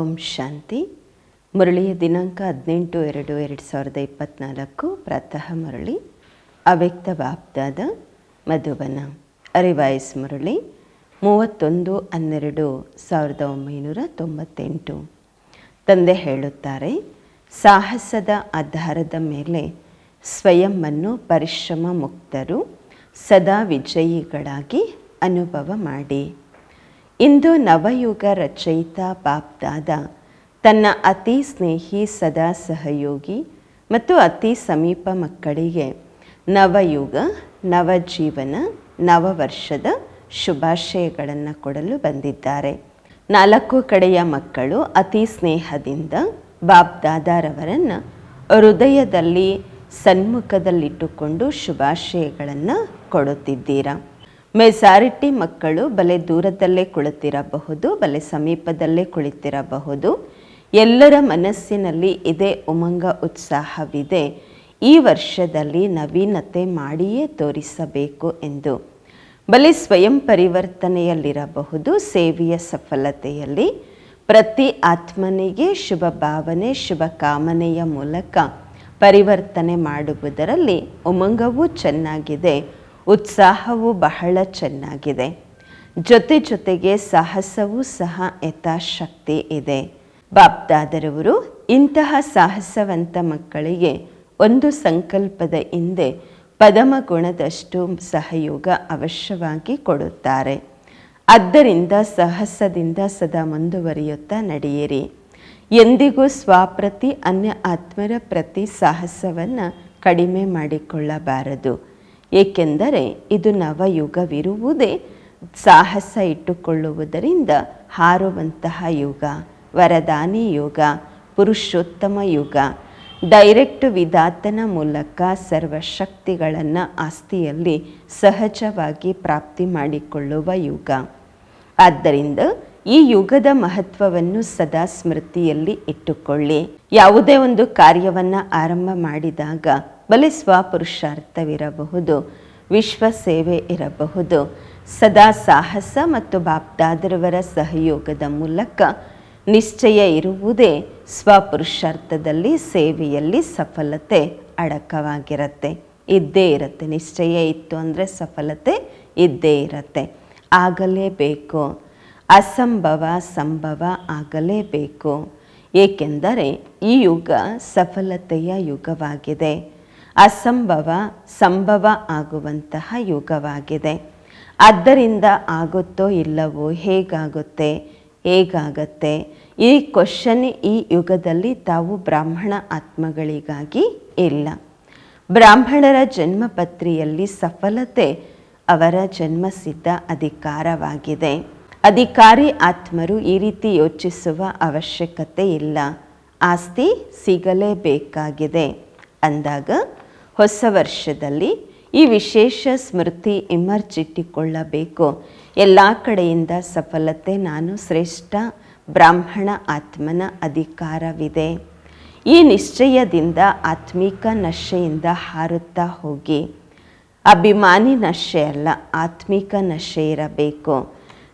ಓಂ ಶಾಂತಿ. ಮುರಳಿಯ ದಿನಾಂಕ ಹದಿನೆಂಟು ಎರಡು ಎರಡು ಸಾವಿರದ ಇಪ್ಪತ್ತ್ನಾಲ್ಕು ಪ್ರಾತಃ ಮುರಳಿ. ಅವ್ಯಕ್ತ ಬಾಬ್ದಾದ ಮಧುಬನ. ಅರಿವಾಯಿಸ್ ಮುರಳಿ. ಮೂವತ್ತೊಂದು ಹನ್ನೆರಡು ಸಾವಿರದ ಒಂಬೈನೂರ ತೊಂಬತ್ತೆಂಟು. ತಂದೆ ಹೇಳುತ್ತಾರೆ, ಸಾಹಸದ ಆಧಾರದ ಮೇಲೆ ಸ್ವಯಂವನ್ನು ಪರಿಶ್ರಮ ಮುಕ್ತರು ಸದಾ ವಿಜಯಿಗಳಾಗಿ ಅನುಭವ ಮಾಡಿ. ಇಂದು ನವಯುಗ ರಚಯಿತ ಬಾಪ್ದಾದ, ತನ್ನ ಅತಿ ಸ್ನೇಹಿ ಸದಾ ಸಹಯೋಗಿ ಮತ್ತು ಅತಿ ಸಮೀಪ ಮಕ್ಕಳಿಗೆ ನವಯುಗ, ನವಜೀವನ, ನವವರ್ಷದ ಶುಭಾಶಯಗಳನ್ನು ಕೊಡಲು ಬಂದಿದ್ದಾರೆ. ನಾಲ್ಕು ಕಡೆಯ ಮಕ್ಕಳು ಅತಿ ಸ್ನೇಹದಿಂದ ಬಾಬ್ದಾದಾರವರನ್ನು ಹೃದಯದಲ್ಲಿ ಸನ್ಮುಖದಲ್ಲಿಟ್ಟುಕೊಂಡು ಶುಭಾಶಯಗಳನ್ನು ಕೊಡುತ್ತಿದ್ದೀರಾ? ಮೆಜಾರಿಟಿ ಮಕ್ಕಳು ಬಲೆ ದೂರದಲ್ಲೇ ಕುಳಿತಿರಬಹುದು, ಬಲೆ ಸಮೀಪದಲ್ಲೇ ಕುಳಿತಿರಬಹುದು. ಎಲ್ಲರ ಮನಸ್ಸಿನಲ್ಲಿ ಇದೇ ಉಮಂಗ ಉತ್ಸಾಹವಿದೆ. ಈ ವರ್ಷದಲ್ಲಿ ನವೀನತೆ ಮಾಡಿಯೇ ತೋರಿಸಬೇಕು ಎಂದು. ಬಲೆ ಸ್ವಯಂ ಪರಿವರ್ತನೆಯಲ್ಲಿರಬಹುದು, ಸೇವೆಯ ಸಫಲತೆಯಲ್ಲಿ. ಪ್ರತಿ ಆತ್ಮನಿಗೆ ಶುಭ ಭಾವನೆ, ಶುಭ ಕಾಮನೆಯ ಮೂಲಕ ಪರಿವರ್ತನೆ ಮಾಡುವುದರಲ್ಲಿ ಉಮಂಗವೂ ಚೆನ್ನಾಗಿದೆ. ಉತ್ಸಾಹವೂ ಬಹಳ ಚೆನ್ನಾಗಿದೆ. ಜೊತೆ ಜೊತೆಗೆ ಸಾಹಸವೂ ಸಹ ಯಥಾಶಕ್ತಿ ಇದೆ. ಬಾಪ್ದಾದರವರು ಇಂತಹ ಸಾಹಸವಂತ ಮಕ್ಕಳಿಗೆ ಒಂದು ಸಂಕಲ್ಪದ ಹಿಂದೆ ಪದಮ ಗುಣದಷ್ಟು ಸಹಯೋಗ ಅವಶ್ಯವಾಗಿ ಕೊಡುತ್ತಾರೆ. ಆದ್ದರಿಂದ ಸಾಹಸದಿಂದ ಸದಾ ಮುಂದುವರಿಯುತ್ತಾ ನಡೆಯಿರಿ. ಎಂದಿಗೂ ಸ್ವಪ್ರತಿ ಅನ್ಯ ಆತ್ಮರ ಪ್ರತಿ ಸಾಹಸವನ್ನು ಕಡಿಮೆ ಮಾಡಿಕೊಳ್ಳಬಾರದು. ಏಕೆಂದರೆ ಇದು ನವಯುಗವಿರುವುದೇ ಸಾಹಸ ಇಟ್ಟುಕೊಳ್ಳುವುದರಿಂದ ಹಾರುವಂತಹ ಯುಗ, ವರದಾನಿ ಯುಗ, ಪುರುಷೋತ್ತಮ ಯುಗ, ಡೈರೆಕ್ಟ್ ವಿಧಾತನ ಮೂಲಕ ಸರ್ವಶಕ್ತಿಗಳನ್ನು ಆಸ್ತಿಯಲ್ಲಿ ಸಹಜವಾಗಿ ಪ್ರಾಪ್ತಿ ಮಾಡಿಕೊಳ್ಳುವ ಯುಗ. ಆದ್ದರಿಂದ ಈ ಯುಗದ ಮಹತ್ವವನ್ನು ಸದಾ ಸ್ಮೃತಿಯಲ್ಲಿ ಇಟ್ಟುಕೊಳ್ಳಿ. ಯಾವುದೇ ಒಂದು ಕಾರ್ಯವನ್ನು ಆರಂಭ ಮಾಡಿದಾಗ ಬಲೆ ಸ್ವಪುರುಷಾರ್ಥವಿರಬಹುದು ವಿಶ್ವ ಸೇವೆ ಇರಬಹುದು. ಸದಾ ಸಾಹಸ ಮತ್ತು ಬಾಪ್ದಾದರವರ ಸಹಯೋಗದ ಮೂಲಕ ನಿಶ್ಚಯ ಇರುವುದೇ ಸ್ವಪುರುಷಾರ್ಥದಲ್ಲಿ ಸೇವೆಯಲ್ಲಿ ಸಫಲತೆ ಅಡಕವಾಗಿರುತ್ತೆ. ಇದ್ದೇ ಇರುತ್ತೆ, ನಿಶ್ಚಯ ಇತ್ತು ಅಂದರೆ ಸಫಲತೆ ಇದ್ದೇ ಇರುತ್ತೆ. ಆಗಲೇಬೇಕು, ಅಸಂಭವ ಸಂಭವ ಆಗಲೇಬೇಕು. ಏಕೆಂದರೆ ಈ ಯುಗ ಸಫಲತೆಯ ಯುಗವಾಗಿದೆ. ಅಸಂಭವ ಸಂಭವ ಆಗುವಂತಹ ಯುಗವಾಗಿದೆ. ಆದ್ದರಿಂದ ಆಗುತ್ತೋ ಇಲ್ಲವೋ ಹೇಗಾಗುತ್ತೆ? ಹೇಗಾಗತ್ತೆ? ಈ ಕ್ವಶನ್ ಈ ಯುಗದಲ್ಲಿ ತಾವು ಬ್ರಾಹ್ಮಣ ಆತ್ಮಗಳಿಗಾಗಿ ಇಲ್ಲ. ಬ್ರಾಹ್ಮಣರ ಜನ್ಮಪತ್ರಿಯಲ್ಲಿ ಸಫಲತೆ ಅವರ ಜನ್ಮಸಿದ್ಧ ಅಧಿಕಾರವಾಗಿದೆ. ಅಧಿಕಾರಿ ಆತ್ಮರು ಈ ರೀತಿ ಯೋಚಿಸುವ ಅವಶ್ಯಕತೆ ಇಲ್ಲ. ಆಸ್ತಿ ಸಿಗಲೇಬೇಕಾಗಿದೆ. ಅಂದಾಗ ಹೊಸ ವರ್ಷದಲ್ಲಿ ಈ ವಿಶೇಷ ಸ್ಮೃತಿ ಇಮರ್ಜಿಟ್ಟುಕೊಳ್ಳಬೇಕು. ಎಲ್ಲ ಕಡೆಯಿಂದ ಸಫಲತೆ ನಾನು ಶ್ರೇಷ್ಠ ಬ್ರಾಹ್ಮಣ ಆತ್ಮನ ಅಧಿಕಾರವಿದೆ. ಈ ನಿಶ್ಚಯದಿಂದ ಆತ್ಮಿಕ ನಶೆಯಿಂದ ಹಾರುತ್ತಾ ಹೋಗಿ. ಅಭಿಮಾನಿ ನಶೆ ಅಲ್ಲ, ಆತ್ಮಿಕ ನಶೆ ಇರಬೇಕು.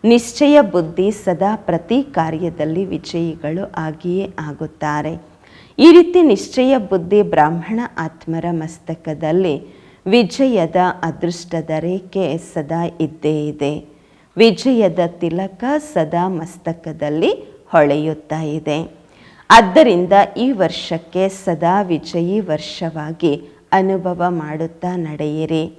ನಿಶ್ಚಯ ಬುದ್ಧಿ ಸದಾ ಪ್ರತಿ ಕಾರ್ಯದಲ್ಲಿ ವಿಜಯಿಗಳು ಆಗಿಯೇ ಆಗುತ್ತಾರೆ. ಈ ರೀತಿ ನಿಶ್ಚಯ ಬುದ್ಧಿ ಬ್ರಾಹ್ಮಣ ಆತ್ಮರ ಮಸ್ತಕದಲ್ಲಿ ವಿಜಯದ ಅದೃಷ್ಟದ ರೇಖೆ ಸದಾ ಇದ್ದೇ ಇದೆ. ವಿಜಯದ ತಿಲಕ ಸದಾ ಮಸ್ತಕದಲ್ಲಿ ಹೊಳೆಯುತ್ತಾ ಇದೆ. ಆದ್ದರಿಂದ ಈ ವರ್ಷಕ್ಕೆ ಸದಾ ವಿಜಯಿ ವರ್ಷವಾಗಿ ಅನುಭವ ಮಾಡುತ್ತಾ ನಡೆಯಿರಿ.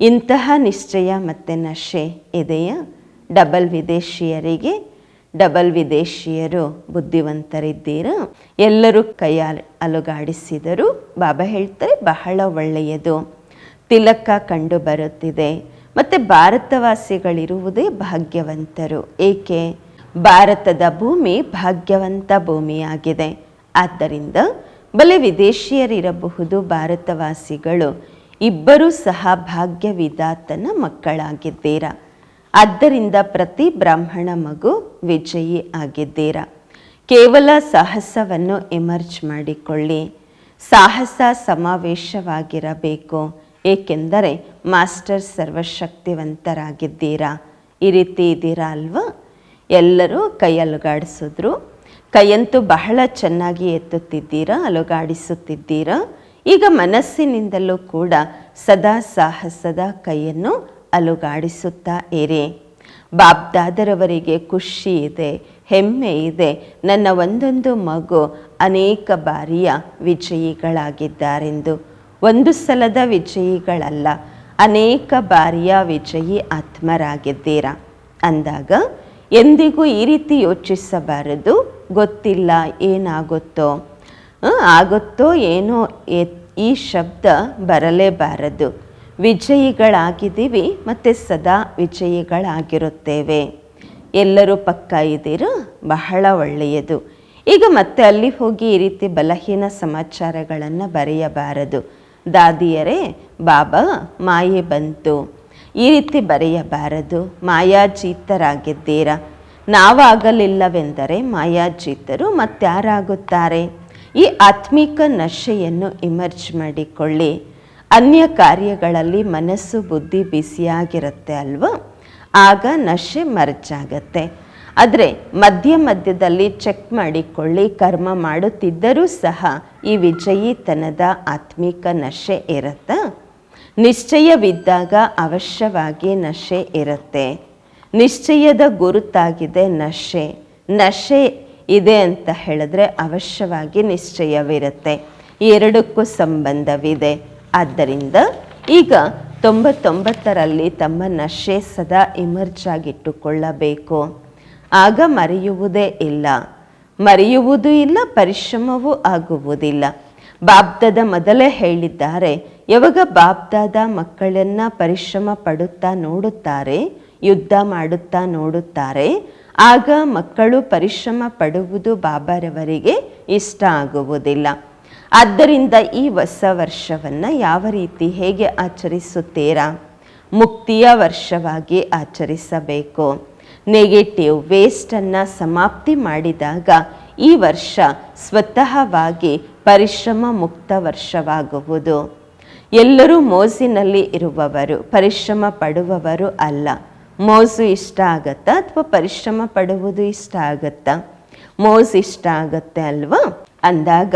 ಇಂತಹ ನಿಶ್ಚಯ ಮತ್ತು ನಶೆ ಇದೆಯಾ ಡಬಲ್ ವಿದೇಶಿಯರಿಗೆ ಡಬಲ್ ವಿದೇಶಿಯರು ಬುದ್ಧಿವಂತರಿದ್ದೀರಾ? ಎಲ್ಲರೂ ಕೈ ಅಲುಗಾಡಿಸಿದರು. ಬಾಬಾ ಹೇಳ್ತಾರೆ, ಬಹಳ ಒಳ್ಳೆಯದು. ತಿಲಕ ಕಂಡು ಬರುತ್ತಿದೆ. ಮತ್ತು ಭಾರತವಾಸಿಗಳಿರುವುದೇ ಭಾಗ್ಯವಂತರು. ಏಕೆ? ಭಾರತದ ಭೂಮಿ ಭಾಗ್ಯವಂತ ಭೂಮಿಯಾಗಿದೆ. ಆದ್ದರಿಂದ ಬಲೆ ವಿದೇಶಿಯರಿರಬಹುದು ಭಾರತವಾಸಿಗಳು. ಇಬ್ಬರೂ ಸಹ ಭಾಗ್ಯವಿದಾತನ ಮಕ್ಕಳಾಗಿದ್ದೀರಾ? ಆದ್ದರಿಂದ ಪ್ರತಿ ಬ್ರಾಹ್ಮಣ ಮಗು ವಿಜಯಿ ಆಗಿದ್ದೀರಾ? ಕೇವಲ ಸಾಹಸವನ್ನು ಎಮರ್ಜ್ ಮಾಡಿಕೊಳ್ಳಿ. ಸಾಹಸ ಸಮಾವೇಶವಾಗಿರಬೇಕು. ಏಕೆಂದರೆ ಮಾಸ್ಟರ್ ಸರ್ವಶಕ್ತಿವಂತರಾಗಿದ್ದೀರಾ? ಈ ರೀತಿ ಇದ್ದೀರಾ ಅಲ್ವಾ? ಎಲ್ಲರೂ ಕೈ ಅಲುಗಾಡಿಸಿದ್ರು ಕೈಯಂತೂ ಬಹಳ ಚೆನ್ನಾಗಿ ಎತ್ತುತ್ತಿದ್ದೀರಾ? ಅಲುಗಾಡಿಸುತ್ತಿದ್ದೀರಾ? ಈಗ ಮನಸ್ಸಿನಿಂದಲೂ ಕೂಡ ಸದಾ ಸಾಹಸದ ಕೈಯನ್ನು ಅಲುಗಾಡಿಸುತ್ತಾ ಇರಿ. ಬಾಬ್ದಾದರವರಿಗೆ ಖುಷಿ ಇದೆ, ಹೆಮ್ಮೆ ಇದೆ. ನನ್ನ ಒಂದೊಂದು ಮಗು ಅನೇಕ ಬಾರಿಯ ವಿಜಯಿಗಳಾಗಿದ್ದಾರೆಂದು. ಒಂದು ಸಲದ ವಿಜಯಿಗಳಲ್ಲ, ಅನೇಕ ಬಾರಿಯ ವಿಜಯಿ ಆತ್ಮರಾಗಿದ್ದೀರಾ? ಅಂದಾಗ, ಎಂದಿಗೂ ಈ ರೀತಿ ಯೋಚಿಸಬಾರದು. ಗೊತ್ತಿಲ್ಲ, ಏನಾಗುತ್ತೋ? ಆಗುತ್ತೋ, ಏನೋ ಈ ಶಬ್ದ ಬರಲೇಬಾರದು. ವಿಜಯಿಗಳಾಗಿದ್ದೀವಿ ಮತ್ತು ಸದಾ ವಿಜಯಿಗಳಾಗಿರುತ್ತೇವೆ. ಎಲ್ಲರೂ ಪಕ್ಕ ಇದ್ದೀರು? ಬಹಳ ಒಳ್ಳೆಯದು. ಈಗ ಮತ್ತೆ ಅಲ್ಲಿ ಹೋಗಿ ಈ ರೀತಿ ಬಲಹೀನ ಸಮಾಚಾರಗಳನ್ನು ಬರೆಯಬಾರದು. ದಾದಿಯರೇ, ಬಾಬಾ, ಮಾಯೆ ಬಂತು. ಈ ರೀತಿ ಬರೆಯಬಾರದು. ಮಾಯಾಜೀತರಾಗಿದ್ದೀರಾ? ನಾವಾಗಲಿಲ್ಲವೆಂದರೆ ಮಾಯಾಜೀತರು ಮತ್ತಾರಾಗುತ್ತಾರೆ. ಈ ಆತ್ಮಿಕ ನಶೆಯನ್ನು ಇಮರ್ಜ್ ಮಾಡಿಕೊಳ್ಳಿ. ಅನ್ಯ ಕಾರ್ಯಗಳಲ್ಲಿ ಮನಸ್ಸು, ಬುದ್ಧಿ ಬಿಸಿಯಾಗಿರುತ್ತೆ ಅಲ್ವಾ? ಆಗ ನಶೆ ಮರ್ಚಾಗತ್ತೆ. ಆದರೆ ಮಧ್ಯ ಮಧ್ಯದಲ್ಲಿ ಚೆಕ್ ಮಾಡಿಕೊಳ್ಳಿ, ಕರ್ಮ ಮಾಡುತ್ತಿದ್ದರೂ ಸಹ ಈ ವಿಜಯಿತನದ ಆತ್ಮಿಕ ನಶೆ ಇರುತ್ತಾ? ನಿಶ್ಚಯವಿದ್ದಾಗ ಅವಶ್ಯವಾಗಿ ನಶೆ ಇರುತ್ತೆ. ನಿಶ್ಚಯದ ಗುರುತಾಗಿದೆ ನಶೆ. ನಶೆ ಇದೆ ಅಂತ ಹೇಳಿದ್ರೆ ಅವಶ್ಯವಾಗಿ ನಿಶ್ಚಯವಿರುತ್ತೆ. ಎರಡಕ್ಕೂ ಸಂಬಂಧವಿದೆ. ಆದ್ದರಿಂದ ಈಗ ತೊಂಬತ್ತೊಂಬತ್ತರಲ್ಲಿ ತಮ್ಮ ನಶೆ ಸದಾ ಇಮರ್ಜ್ ಆಗಿಟ್ಟುಕೊಳ್ಳಬೇಕು ಆಗ ಮರೆಯುವುದೇ ಇಲ್ಲ. ಮರೆಯುವುದು ಇಲ್ಲ, ಪರಿಶ್ರಮವೂ ಆಗುವುದಿಲ್ಲ. ಬಾಬ್ದಾದ ಮೊದಲೇ ಹೇಳಿದ್ದಾರೆ, ಯಾವಾಗ ಬಾಬ್ದಾದ ಮಕ್ಕಳನ್ನ ಪರಿಶ್ರಮ ಪಡುತ್ತಾ ನೋಡುತ್ತಾರೆ, ಯುದ್ಧ ಮಾಡುತ್ತಾ ನೋಡುತ್ತಾರೆ, ಆಗ ಮಕ್ಕಳು ಪರಿಶ್ರಮ ಪಡುವುದು ಬಾಬಾರವರಿಗೆ ಇಷ್ಟ ಆಗುವುದಿಲ್ಲ. ಆದ್ದರಿಂದ ಈ ಹೊಸ ವರ್ಷವನ್ನು ಯಾವ ರೀತಿ ಹೇಗೆ ಆಚರಿಸುತ್ತೀರಾ? ಮುಕ್ತಿಯ ವರ್ಷವಾಗಿ ಆಚರಿಸಬೇಕು. ನೆಗೆಟಿವ್ ವೇಸ್ಟನ್ನು ಸಮಾಪ್ತಿ ಮಾಡಿದಾಗ ಈ ವರ್ಷ ಸ್ವತಃವಾಗಿ ಪರಿಶ್ರಮ ಮುಕ್ತ ವರ್ಷವಾಗುವುದು. ಎಲ್ಲರೂ ಮೋಸಿನಲ್ಲಿ ಇರುವವರು, ಪರಿಶ್ರಮ ಪಡುವವರು ಅಲ್ಲ. ಮೋಸು ಇಷ್ಟ ಆಗತ್ತಾ ಅಥವಾ ಪರಿಶ್ರಮ ಪಡುವುದು ಇಷ್ಟ ಆಗತ್ತಾ? ಮೋಸು ಇಷ್ಟ ಆಗತ್ತೆ ಅಲ್ವಾ? ಅಂದಾಗ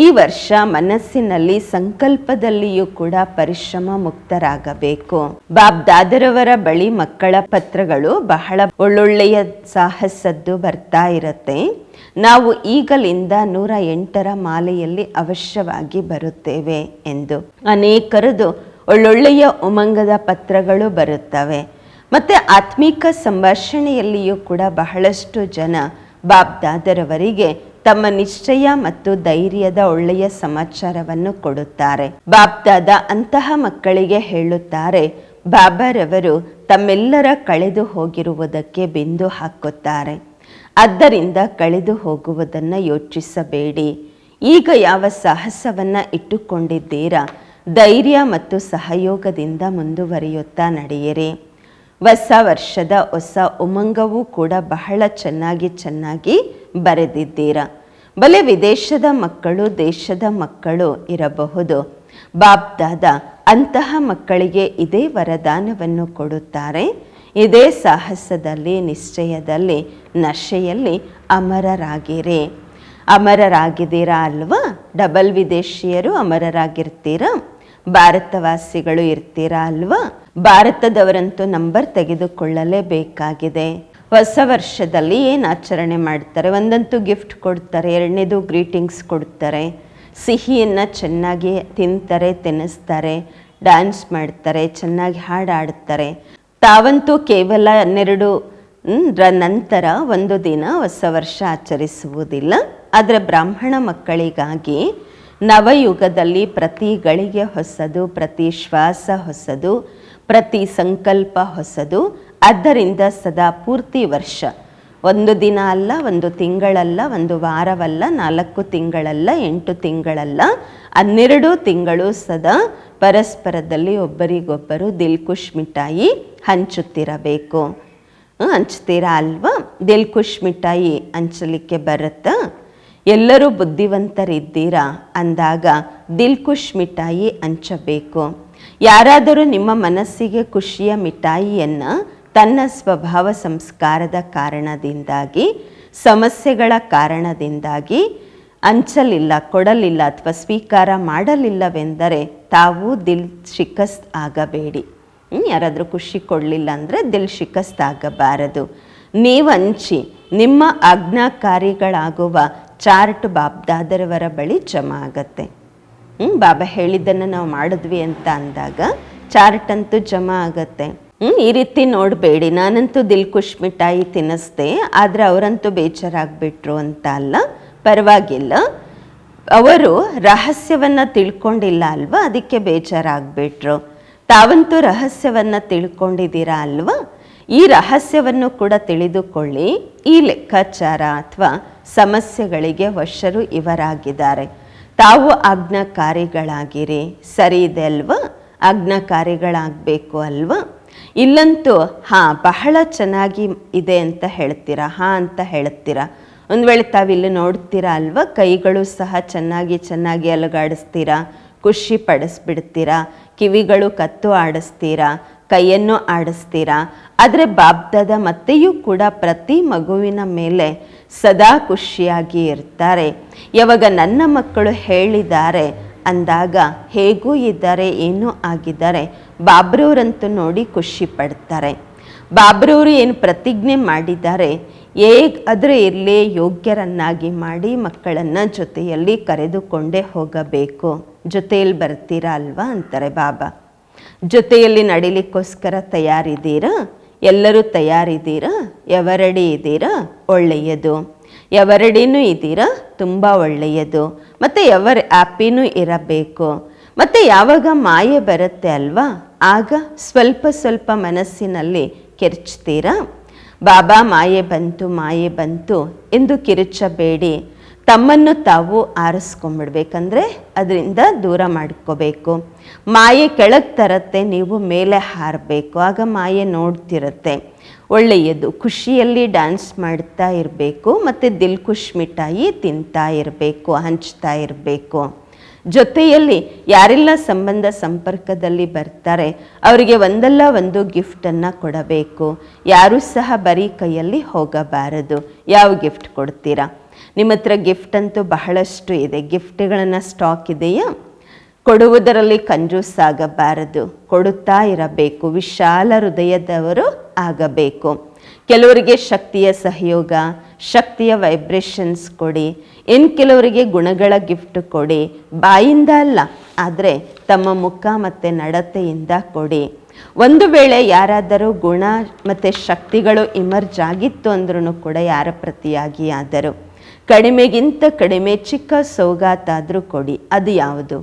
ಈ ವರ್ಷ ಮನಸ್ಸಿನಲ್ಲಿ ಸಂಕಲ್ಪದಲ್ಲಿಯೂ ಕೂಡ ಪರಿಶ್ರಮ ಮುಕ್ತರಾಗಬೇಕು. ಬಾಬ್ ದಾದರವರ ಬಳಿ ಮಕ್ಕಳ ಪತ್ರಗಳು ಬಹಳ ಒಳ್ಳೊಳ್ಳೆಯ ಸಾಹಸದ್ದು ಬರ್ತಾ ಇರುತ್ತೆ. ನಾವು ಈಗಲಿಂದ ನೂರ ಎಂಟರ ಮಾಲೆಯಲ್ಲಿ ಅವಶ್ಯವಾಗಿ ಬರುತ್ತೇವೆ ಎಂದು. ಅನೇಕರದು ಒಳ್ಳೊಳ್ಳೆಯ ಉಮಂಗದ ಪತ್ರಗಳು ಬರುತ್ತವೆ. ಮತ್ತೆ ಆತ್ಮಿಕ ಸಂಭಾಷಣೆಯಲ್ಲಿಯೂ ಕೂಡ ಬಹಳಷ್ಟು ಜನ ಬಾಬ್ದಾದರವರಿಗೆ ತಮ್ಮ ನಿಶ್ಚಯ ಮತ್ತು ಧೈರ್ಯದ ಒಳ್ಳೆಯ ಸಮಾಚಾರವನ್ನು ಕೊಡುತ್ತಾರೆ. ಬಾಬ್ದಾದ ಅಂತಹ ಮಕ್ಕಳಿಗೆ ಹೇಳುತ್ತಾರೆ, ಬಾಬಾರವರು ತಮ್ಮೆಲ್ಲರ ಕಳೆದು ಹೋಗಿರುವುದಕ್ಕೆ ಬಿಂದು ಹಾಕುತ್ತಾರೆ. ಆದ್ದರಿಂದ ಕಳೆದು ಹೋಗುವುದನ್ನು ಯೋಚಿಸಬೇಡಿ. ಈಗ ಯಾವ ಸಾಹಸವನ್ನು ಇಟ್ಟುಕೊಂಡಿದ್ದೀರಾ? ಧೈರ್ಯ ಮತ್ತು ಸಹಯೋಗದಿಂದ ಮುಂದುವರಿಯುತ್ತಾ ನಡೆಯಿರಿ. ಹೊಸ ವರ್ಷದ ಹೊಸ ಉಮಂಗವೂ ಕೂಡ ಬಹಳ ಚೆನ್ನಾಗಿ ಚೆನ್ನಾಗಿ ಬರೆದಿದ್ದೀರಾ. ಬಲೆ ವಿದೇಶದ ಮಕ್ಕಳು ದೇಶದ ಮಕ್ಕಳು ಇರಬಹುದು. ಬಾಬ್ದಾದ ಅಂತಹ ಮಕ್ಕಳಿಗೆ ಇದೇ ವರದಾನವನ್ನು ಕೊಡುತ್ತಾರೆ. ಇದೇ ಸಾಹಸದಲ್ಲಿ, ನಿಶ್ಚಯದಲ್ಲಿ, ನಶೆಯಲ್ಲಿ ಅಮರರಾಗಿರಿ. ಅಮರರಾಗಿದ್ದೀರಾ ಅಲ್ವಾ? ಡಬಲ್ ವಿದೇಶಿಯರು ಅಮರರಾಗಿರ್ತೀರಾ? ಭಾರತವಾಸಿಗಳು ಇರ್ತೀರಾ ಅಲ್ವಾ? ಭಾರತದವರಂತೂ ನಂಬರ್ ತೆಗೆದುಕೊಳ್ಳಲೇಬೇಕಾಗಿದೆ. ಹೊಸ ವರ್ಷದಲ್ಲಿ ಏನು ಆಚರಣೆ ಮಾಡ್ತಾರೆ? ಒಂದಂತೂ ಗಿಫ್ಟ್ ಕೊಡ್ತಾರೆ, ಎರಡನೇದು ಗ್ರೀಟಿಂಗ್ಸ್ ಕೊಡ್ತಾರೆ. ಸಿಹಿಯನ್ನು ಚೆನ್ನಾಗಿ ತಿಂತಾರೆ, ತಿನ್ನಿಸ್ತಾರೆ ಡ್ಯಾನ್ಸ್ ಮಾಡ್ತಾರೆ, ಚೆನ್ನಾಗಿ ಹಾಡು ಹಾಡ್ತಾರೆ ತಾವಂತೂ ಕೇವಲ ಹನ್ನೆರಡು ರ ನಂತರ ಒಂದು ದಿನ ಹೊಸ ವರ್ಷ ಆಚರಿಸುವುದಿಲ್ಲ. ಆದರೆ ಬ್ರಾಹ್ಮಣ ಮಕ್ಕಳಿಗಾಗಿ ನವಯುಗದಲ್ಲಿ ಪ್ರತಿ ಗಳಿಗೆ ಹೊಸದು, ಪ್ರತಿ ಶ್ವಾಸ ಹೊಸದು, ಪ್ರತಿ ಸಂಕಲ್ಪ ಹೊಸದು. ಆದ್ದರಿಂದ ಸದಾ ಪೂರ್ತಿ ವರ್ಷ. ಒಂದು ದಿನ ಅಲ್ಲ, ಒಂದು ತಿಂಗಳಲ್ಲ, ಒಂದು ವಾರವಲ್ಲ, ನಾಲ್ಕು ತಿಂಗಳಲ್ಲ, ಎಂಟು ತಿಂಗಳಲ್ಲ, ಹನ್ನೆರಡು ತಿಂಗಳು ಸದಾ ಪರಸ್ಪರದಲ್ಲಿ ಒಬ್ಬರಿಗೊಬ್ಬರು ದಿಲ್ಕುಶ್ ಮಿಠಾಯಿ ಹಂಚುತ್ತಿರಬೇಕು. ಹಂಚ್ತೀರಾ ಅಲ್ವಾ? ದಿಲ್ಕುಶ್ ಮಿಠಾಯಿ ಹಂಚಲಿಕ್ಕೆ ಬರುತ್ತಾ? ಎಲ್ಲರೂ ಬುದ್ಧಿವಂತರಿದ್ದೀರಾ? ಅಂದಾಗ ದಿಲ್ಕುಶ್ ಮಿಠಾಯಿ ಹಂಚಬೇಕು. ಯಾರಾದರೂ ನಿಮ್ಮ ಮನಸ್ಸಿಗೆ ಖುಷಿಯ ಮಿಠಾಯಿಯನ್ನು ತನ್ನ ಸ್ವಭಾವ ಸಂಸ್ಕಾರದ ಕಾರಣದಿಂದಾಗಿ, ಸಮಸ್ಯೆಗಳ ಕಾರಣದಿಂದಾಗಿ ಹಂಚಲಿಲ್ಲ, ಕೊಡಲಿಲ್ಲ ಅಥವಾ ಸ್ವೀಕಾರ ಮಾಡಲಿಲ್ಲವೆಂದರೆ ತಾವು ದಿಲ್ ಶಿಕಸ್ತ್ ಆಗಬೇಡಿ. ಯಾರಾದರೂ ಖುಷಿ ಕೊಡಲಿಲ್ಲ ಅಂದರೆ ದಿಲ್ ಶಿಕಸ್ತ್ ಆಗಬಾರದು. ನೀವು ಹಂಚಿ, ನಿಮ್ಮ ಆಜ್ಞಾಕಾರಿಗಳಾಗುವ ಚಾರ್ಟ್ ಬಾಬ್ ದಾದರವರ ಬಳಿ ಜಮಾ ಆಗತ್ತೆ. ಹ್ಞೂ ಬಾಬಾ ಹೇಳಿದ್ದನ್ನು ನಾವು ಮಾಡಿದ್ವಿ ಅಂತ ಅಂದಾಗ ಚಾರ್ಟ್ ಅಂತೂ ಜಮಾ ಆಗತ್ತೆ. ಹ್ಞೂ ಈ ರೀತಿ ನೋಡಬೇಡಿ. ನಾನಂತೂ ದಿಲ್ ಖುಷ್ ಮಿಠಾಯಿ ತಿನ್ನಿಸ್ದೆ ಆದರೆ ಅವರಂತೂ ಬೇಜಾರಾಗ್ಬಿಟ್ರು ಅಂತ ಅಲ್ಲ. ಪರವಾಗಿಲ್ಲ. ಅವರು ರಹಸ್ಯವನ್ನು ತಿಳ್ಕೊಂಡಿಲ್ಲ ಅಲ್ವಾ? ಅದಕ್ಕೆ ಬೇಜಾರಾಗ್ಬಿಟ್ರು. ತಾವಂತೂ ರಹಸ್ಯವನ್ನು ತಿಳ್ಕೊಂಡಿದ್ದೀರಾ ಅಲ್ವಾ? ಈ ರಹಸ್ಯವನ್ನು ಕೂಡ ತಿಳಿದುಕೊಳ್ಳಿ. ಈ ಲೆಕ್ಕಾಚಾರ ಅಥವಾ ಸಮಸ್ಯೆಗಳಿಗೆ ವಶರು ಇವರಾಗಿದ್ದಾರೆ. ತಾವು ಆಜ್ಞಾಕಾರಿಗಳಾಗಿರಿ. ಸರಿ ಇದೆ ಅಲ್ವಾ? ಆಜ್ಞಾಕಾರಿಗಳಾಗಬೇಕು ಅಲ್ವಾ? ಇಲ್ಲಂತೂ, ಹಾಂ, ಬಹಳ ಚೆನ್ನಾಗಿ ಇದೆ ಅಂತ ಹೇಳ್ತೀರಾ? ಹಾಂ, ಅಂತ ಹೇಳ್ತೀರಾ? ಒಂದು ವೇಳೆ ತಾವಿಲ್ಲಿ ನೋಡ್ತೀರಾ ಅಲ್ವಾ? ಕೈಗಳು ಸಹ ಚೆನ್ನಾಗಿ ಚೆನ್ನಾಗಿ ಅಲುಗಾಡಿಸ್ತೀರಾ? ಖುಷಿ ಪಡಿಸ್ಬಿಡ್ತೀರಾ? ಕಿವಿಗಳು ಕತ್ತು ಆಡಿಸ್ತೀರಾ? ಕೈಯನ್ನು ಆಡಿಸ್ತೀರಾ? ಆದರೆ ಬಾಬ್ದದ ಮತ್ತೆಯೂ ಕೂಡ ಪ್ರತಿ ಮಗುವಿನ ಮೇಲೆ ಸದಾ ಖುಷಿಯಾಗಿ ಇರ್ತಾರೆ. ಯಾವಾಗ ನನ್ನ ಮಕ್ಕಳು ಹೇಳಿದ್ದಾರೆ ಅಂದಾಗ, ಹೇಗೂ ಇದ್ದಾರೆ, ಏನೂ ಆಗಿದ್ದಾರೆ ಬಾಬ್ರವ್ರಂತೂ ನೋಡಿ ಖುಷಿ ಪಡ್ತಾರೆ. ಬಾಬ್ರವರು ಏನು ಪ್ರತಿಜ್ಞೆ ಮಾಡಿದ್ದಾರೆ ಹೇಗಾದರೂ ಇರಲಿ, ಯೋಗ್ಯರನ್ನಾಗಿ ಮಾಡಿ ಮಕ್ಕಳನ್ನು ಜೊತೆಯಲ್ಲಿ ಕರೆದುಕೊಂಡೇ ಹೋಗಬೇಕು. ಜೊತೆಯಲ್ಲಿ ಬರ್ತೀರಾ ಅಲ್ವಾ ಅಂತಾರೆ ಬಾಬಾ. ಜೊತೆಯಲ್ಲಿ ನಡಿಲಿಕ್ಕೋಸ್ಕರ ತಯಾರಿದ್ದೀರಾ? ಎಲ್ಲರೂ ತಯಾರಿದ್ದೀರಾ? ಎವರಡಿ ಇದ್ದೀರಾ? ಒಳ್ಳೆಯದು. ಎವರಡಿನೂ ಇದ್ದೀರಾ? ತುಂಬ ಒಳ್ಳೆಯದು. ಮತ್ತು ಎವರ್ ಆ್ಯಪಿನೂ ಇರಬೇಕು. ಮತ್ತು ಯಾವಾಗ ಮಾಯೆ ಬರುತ್ತೆ ಅಲ್ವಾ? ಆಗ ಸ್ವಲ್ಪ ಸ್ವಲ್ಪ ಮನಸ್ಸಿನಲ್ಲಿ ಕಿರ್ಚ್ತೀರಾ? ಬಾಬಾ ಮಾಯೆ ಬಂತು ಮಾಯೆ ಬಂತು ಎಂದು ಕಿರುಚಬೇಡಿ. ತಮ್ಮನ್ನು ತಾವು ಆರಿಸ್ಕೊಂಡ್ಬಿಡ್ಬೇಕಂದ್ರೆ ಅದರಿಂದ ದೂರ ಮಾಡ್ಕೋಬೇಕು. ಮಾಯೆ ಕೆಳಗೆ ತರತ್ತೆ, ನೀವು ಮೇಲೆ ಹಾರಬೇಕು. ಆಗ ಮಾಯೆ ನೋಡ್ತಿರತ್ತೆ. ಒಳ್ಳೆಯದು, ಖುಷಿಯಲ್ಲಿ ಡ್ಯಾನ್ಸ್ ಮಾಡ್ತಾ ಇರಬೇಕು, ಮತ್ತು ದಿಲ್ ಖುಷ್ ಮಿಠಾಯಿ ತಿಂತಾ ಇರಬೇಕು, ಹಂಚ್ತಾ ಇರಬೇಕು. ಜೊತೆಯಲ್ಲಿ ಯಾರೆಲ್ಲ ಸಂಬಂಧ ಸಂಪರ್ಕದಲ್ಲಿ ಬರ್ತಾರೆ, ಅವರಿಗೆ ಒಂದಲ್ಲ ಒಂದು ಗಿಫ್ಟನ್ನು ಕೊಡಬೇಕು. ಯಾರೂ ಸಹ ಬರೀ ಕೈಯಲ್ಲಿ ಹೋಗಬಾರದು. ಯಾವ ಗಿಫ್ಟ್ ಕೊಡ್ತೀರಾ? ನಿಮ್ಮ ಹತ್ರ ಗಿಫ್ಟ್ ಅಂತೂ ಬಹಳಷ್ಟು ಇದೆ. ಗಿಫ್ಟ್ಗಳನ್ನು ಸ್ಟಾಕ್ ಇದೆಯಾ? ಕೊಡುವುದರಲ್ಲಿ ಕಂಜೂಸ್ ಆಗಬಾರದು. ಕೊಡುತ್ತಾ ಇರಬೇಕು. ವಿಶಾಲ ಹೃದಯದವರು ಆಗಬೇಕು. ಕೆಲವರಿಗೆ ಶಕ್ತಿಯ ಸಹಯೋಗ, ಶಕ್ತಿಯ ವೈಬ್ರೇಷನ್ಸ್ ಕೊಡಿ. ಇನ್ನು ಕೆಲವರಿಗೆ ಗುಣಗಳ ಗಿಫ್ಟ್ ಕೊಡಿ. ಬಾಯಿಂದ ಅಲ್ಲ, ಆದರೆ ತಮ್ಮ ಮುಖ ಮತ್ತು ನಡತೆಯಿಂದ ಕೊಡಿ. ಒಂದು ವೇಳೆ ಯಾರಾದರೂ ಗುಣ ಮತ್ತು ಶಕ್ತಿಗಳು ಇಮರ್ಜ್ ಆಗಿತ್ತು ಅಂದ್ರೂ ಕೂಡ ಯಾರ ಪ್ರತಿಯಾಗಿ ಆದರು. ಕಡಿಮೆಗಿಂತ ಕಡಿಮೆ ಚಿಕ್ಕ ಸೌಗಾತಾದರೂ ಕೊಡಿ. ಅದು ಯಾವುದು?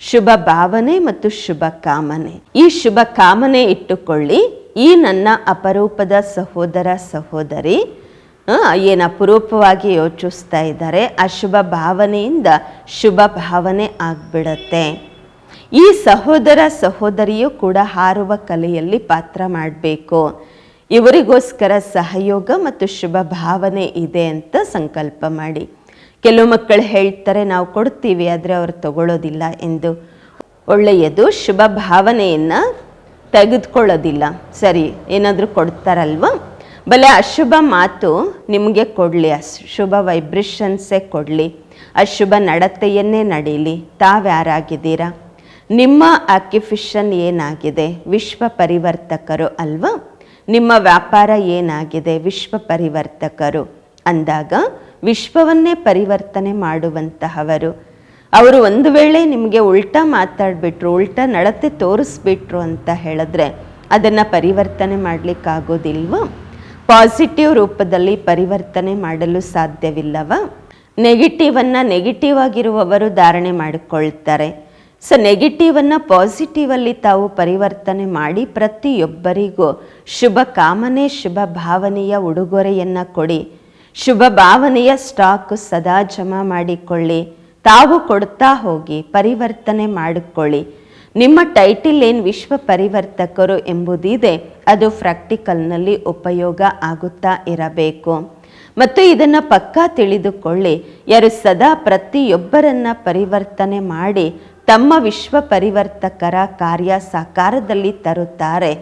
ಶುಭ ಭಾವನೆ ಮತ್ತು ಶುಭ ಕಾಮನೆ. ಈ ಶುಭ ಕಾಮನೆ ಇಟ್ಟುಕೊಳ್ಳಿ. ಈ ನನ್ನ ಅಪರೂಪದ ಸಹೋದರ ಸಹೋದರಿ ಏನು ಅಪರೂಪವಾಗಿ ಯೋಚಿಸ್ತಾ ಇದ್ದಾರೆ, ಆ ಶುಭ ಭಾವನೆಯಿಂದ ಶುಭ ಭಾವನೆ ಆಗ್ಬಿಡತ್ತೆ. ಈ ಸಹೋದರ ಸಹೋದರಿಯು ಕೂಡ ಹಾರುವ ಕಲೆಯಲ್ಲಿ ಪಾತ್ರ ಮಾಡಬೇಕು. ಇವರಿಗೋಸ್ಕರ ಸಹಯೋಗ ಮತ್ತು ಶುಭ ಭಾವನೆ ಇದೆ ಅಂತ ಸಂಕಲ್ಪ ಮಾಡಿ. ಕೆಲವು ಮಕ್ಕಳು ಹೇಳ್ತಾರೆ, ನಾವು ಕೊಡ್ತೀವಿ, ಆದರೆ ಅವರು ತಗೊಳ್ಳೋದಿಲ್ಲ ಎಂದು. ಒಳ್ಳೆಯದು, ಶುಭ ಭಾವನೆಯನ್ನು ತೆಗೆದುಕೊಳ್ಳೋದಿಲ್ಲ. ಸರಿ, ಏನಾದರೂ ಕೊಡ್ತಾರಲ್ವ? ಬಲೆ ಅಶುಭ ಮಾತು ನಿಮಗೆ ಕೊಡಲಿ, ಅಶುಭ ವೈಬ್ರೇಷನ್ಸೇ ಕೊಡಲಿ, ಅಶುಭ ನಡತೆಯನ್ನೇ ನಡೀಲಿ. ತಾವ್ಯಾರಾಗಿದ್ದೀರಾ? ನಿಮ್ಮ ಆಕ್ಯುಫಿಷನ್ ಏನಾಗಿದೆ? ವಿಶ್ವ ಪರಿವರ್ತಕರು ಅಲ್ವಾ? ನಿಮ್ಮ ವ್ಯಾಪಾರ ಏನಾಗಿದೆ? ವಿಶ್ವ ಪರಿವರ್ತಕರು ಅಂದಾಗ, ವಿಶ್ವವನ್ನೇ ಪರಿವರ್ತನೆ ಮಾಡುವಂತಹವರು. ಅವರು ಒಂದು ವೇಳೆ ನಿಮಗೆ ಉಲ್ಟಾ ಮಾತಾಡಿಬಿಟ್ರು, ಉಲ್ಟಾ ನಡತೆ ತೋರಿಸ್ಬಿಟ್ರು ಅಂತ ಹೇಳಿದ್ರೆ ಅದನ್ನು ಪರಿವರ್ತನೆ ಮಾಡಲಿಕ್ಕಾಗೋದಿಲ್ವ? ಪಾಸಿಟಿವ್ ರೂಪದಲ್ಲಿ ಪರಿವರ್ತನೆ ಮಾಡಲು ಸಾಧ್ಯವಿಲ್ಲವಾ? ನೆಗೆಟಿವನ್ನು ನೆಗೆಟಿವ್ ಆಗಿರುವವರು ಧಾರಣೆ ಮಾಡಿಕೊಳ್ತಾರೆ. ಸೊ ನೆಗೆಟಿವನ್ನು ಪಾಸಿಟಿವಲ್ಲಿ ತಾವು ಪರಿವರ್ತನೆ ಮಾಡಿ ಪ್ರತಿಯೊಬ್ಬರಿಗೂ ಶುಭ ಕಾಮನೆ, ಶುಭ ಭಾವನೆಯ ಉಡುಗೊರೆಯನ್ನು ಕೊಡಿ. ಶುಭ ಭಾವನೆಯ ಸ್ಟಾಕ್ ಸದಾ ಜಮಾ ಮಾಡಿಕೊಳ್ಳಿ. ತಾವು ಕೊಡ್ತಾ ಹೋಗಿ ಪರಿವರ್ತನೆ ಮಾಡಿಕೊಳ್ಳಿ. ನಿಮ್ಮ ಟೈಟಿಲ್ ಏನು ವಿಶ್ವ ಪರಿವರ್ತಕರು ಎಂಬುದಿದೆ, ಅದು ಪ್ರಾಕ್ಟಿಕಲ್ನಲ್ಲಿ ಉಪಯೋಗ ಆಗುತ್ತಾ ಇರಬೇಕು. ಮತ್ತು ಇದನ್ನು ಪಕ್ಕಾ ತಿಳಿದುಕೊಳ್ಳಿ. ಯಾರು ಸದಾ ಪ್ರತಿಯೊಬ್ಬರನ್ನ ಪರಿವರ್ತನೆ ಮಾಡಿ ತಮ್ಮ ವಿಶ್ವ ಪರಿವರ್ತಕರ ಕಾರ್ಯ ಸಾಕಾರದಲ್ಲಿ ತರುತ್ತಾರೆ.